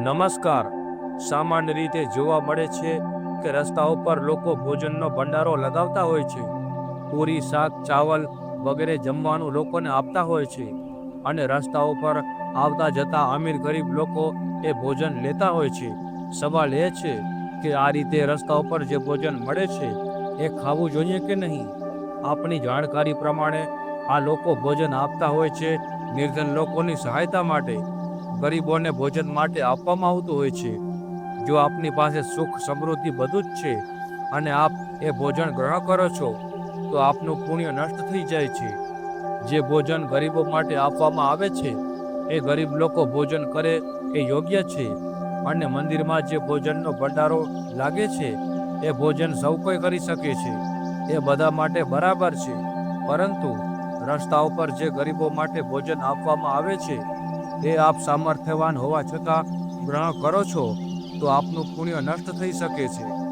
નમસ્કાર. સામાન્ય રીતે જોવા મળે છે કે રસ્તાઓ પર લોકો ભોજનનો ભંડારો લગાવતા હોય છે. પૂરી શાક, ચાવલ વગેરે જમવાનું લોકોને આપતા હોય છે અને રસ્તાઓ પર આવતા જતા અમીર ગરીબ લોકો એ ભોજન લેતા હોય છે. સવાલ એ છે કે આ રીતે રસ્તાઓ પર જે ભોજન મળે છે એ ખાવું જોઈએ કે નહીં? આપણી જાણકારી પ્રમાણે આ લોકો ભોજન આપતા હોય છે નિર્ધન લોકોની સહાયતા માટે. ગરીબોને ભોજન માટે આપવામાં આવતું હોય છે. જો આપની પાસે સુખ, સમૃદ્ધિ બધું જ છે અને આપ એ ભોજન ગ્રહણ કરો છો, તો આપનું પુણ્ય નષ્ટ થઈ જાય છે. જે ભોજન ગરીબો માટે આપવામાં આવે છે, એ ગરીબ લોકો ભોજન કરે એ યોગ્ય છે. અને મંદિરમાં જે ભોજનનો ભંડારો લાગે છે, એ ભોજન સૌ કોઈ કરી શકે છે. એ બધા માટે બરાબર છે. પરંતુ રસ્તા ઉપર જે ગરીબો માટે ભોજન આપવામાં આવે છે એ આપ સામર્થ્યવાન હોવા છતાં ગ્રહણ કરો છો, તો આપનું પુણ્ય નષ્ટ થઈ શકે છે.